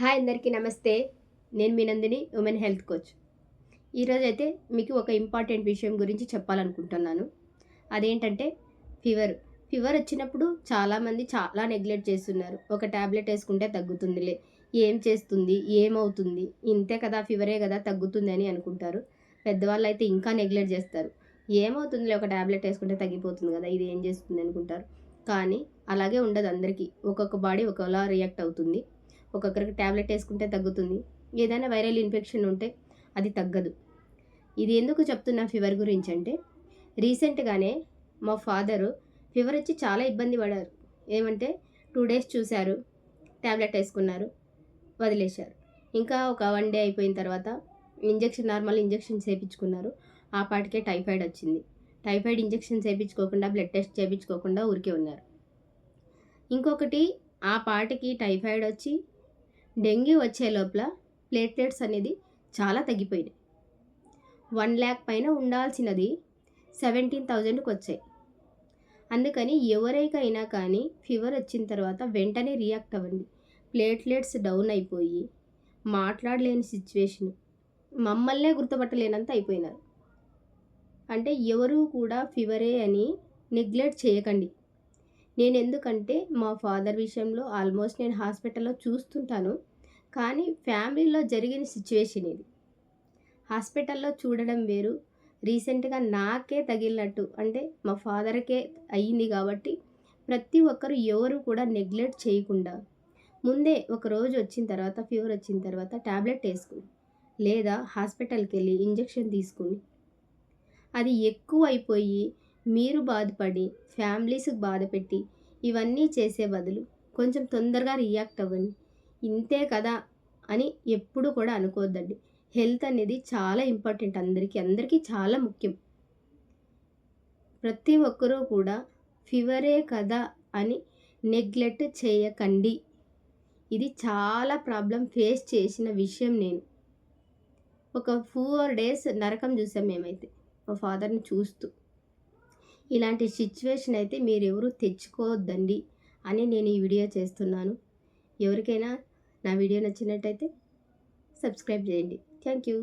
Hi అందరికీ నమస్తే. నేను మీ నందిని ఉమెన్ హెల్త్ కోచ్. ఈరోజు అయితే మీకు ఒక ఇంపార్టెంట్ విషయం గురించి చెప్పాలనుకుంటున్నాను. అదేంటంటే ఫీవర్. ఫీవర్ వచ్చినప్పుడు చాలామంది చాలా నెగ్లెక్ట్ చేస్తున్నారు. ఒక ట్యాబ్లెట్ వేసుకుంటే తగ్గుతుందిలే. ఏం చేస్తుంది? ఏమవుతుంది? ఇంతే కదా ఫీవరే కదా తగ్గుతుంది అని అనుకుంటారు. పెద్దవాళ్ళు అయితే ఇంకా నెగ్లెక్ట్ చేస్తారు. ఏమవుతుందిలే ఒక ట్యాబ్లెట్ వేసుకుంటే తగ్గిపోతుంది కదా ఇది ఏం చేస్తుంది అనుకుంటారు. కానీ అలాగే ఉండదు అందరికీ. ఒక్కొక్క బాడీ ఒకలా రియాక్ట్ అవుతుంది. ఒక్కొక్కరికి ట్యాబ్లెట్ వేసుకుంటే తగ్గుతుంది. ఏదైనా వైరల్ ఇన్ఫెక్షన్ ఉంటే అది తగ్గదు. ఇది ఎందుకు చెప్తున్నా ఫీవర్ గురించి అంటే రీసెంట్గానే మా ఫాదరు ఫీవర్ వచ్చి చాలా ఇబ్బంది పడారు. ఏమంటే టూ డేస్ చూశారు ట్యాబ్లెట్ వేసుకున్నారు వదిలేశారు. ఇంకా ఒక వన్ డే అయిపోయిన తర్వాత ఇంజక్షన్ నార్మల్ ఇంజక్షన్ చేయించుకున్నారు ఆ పాటికే టైఫాయిడ్ వచ్చింది. టైఫాయిడ్ ఇంజక్షన్ చేయించుకోకుండా బ్లడ్ టెస్ట్ చేయించుకోకుండా ఊరికే ఉన్నారు. ఇంకొకటి ఆ పాటికి టైఫాయిడ్ వచ్చి డెంగ్యూ వచ్చే లోపల ప్లేట్లెట్స్ అనేది చాలా తగ్గిపోయినాయి. వన్ ల్యాక్ పైన ఉండాల్సినది సెవెంటీన్ థౌజండ్కి వచ్చాయి. అందుకని ఎవరికైనా కానీ ఫీవర్ వచ్చిన తర్వాత వెంటనే రియాక్ట్ అవ్వండి. ప్లేట్లెట్స్ డౌన్ అయిపోయి మాట్లాడలేని సిచ్యువేషన్ మమ్మల్నే గుర్తుపట్టలేనంత అయిపోయినారు. అంటే ఎవరు కూడా ఫీవరే అని నెగ్లెక్ట్ చేయకండి. నేను ఎందుకంటే మా ఫాదర్ విషయంలో ఆల్మోస్ట్ నేను హాస్పిటల్లో చూస్తుంటాను. కానీ ఫ్యామిలీలో జరిగిన సిచ్యువేషన్ ఇది. హాస్పిటల్లో చూడడం వేరు. రీసెంట్గా నాకే తగిలినట్టు. అంటే మా ఫాదర్కే అయ్యింది కాబట్టి ప్రతి ఒక్కరు ఎవరు కూడా నెగ్లెక్ట్ చేయకుండా. ముందే ఒక రోజు వచ్చిన తర్వాత ఫీవర్ వచ్చిన తర్వాత ట్యాబ్లెట్ వేసుకుని లేదా హాస్పిటల్కి వెళ్ళి ఇంజెక్షన్ తీసుకుని అది ఎక్కువ అయిపోయి మీరు బాధపడి ఫ్యామిలీస్కి బాధ పెట్టి ఇవన్నీ చేసే బదులు కొంచెం తొందరగా రియాక్ట్ అవ్వండి. ఇంతే కదా అని ఎప్పుడు కూడా అనుకోవద్దండి. హెల్త్ అనేది చాలా ఇంపార్టెంట్ అందరికీ అందరికీ చాలా ముఖ్యం. ప్రతి ఒక్కరూ కూడా ఫీవరే కదా అని నెగ్లెక్ట్ చేయకండి. ఇది చాలా ప్రాబ్లం ఫేస్ చేసిన విషయం నేను. ఒక ఫోర్ డేస్ నరకం చూసాం మేమైతే మా ఫాదర్ని చూస్తూ. ఇలాంటి సిచ్యువేషన్ అయితే మీరు ఎవరు తెచ్చుకోవద్దండి అని నేను ఈ వీడియో చేస్తున్నాను. ఎవరికైనా నా వీడియో నచ్చినట్టయితే సబ్స్క్రైబ్ చేయండి. Thank you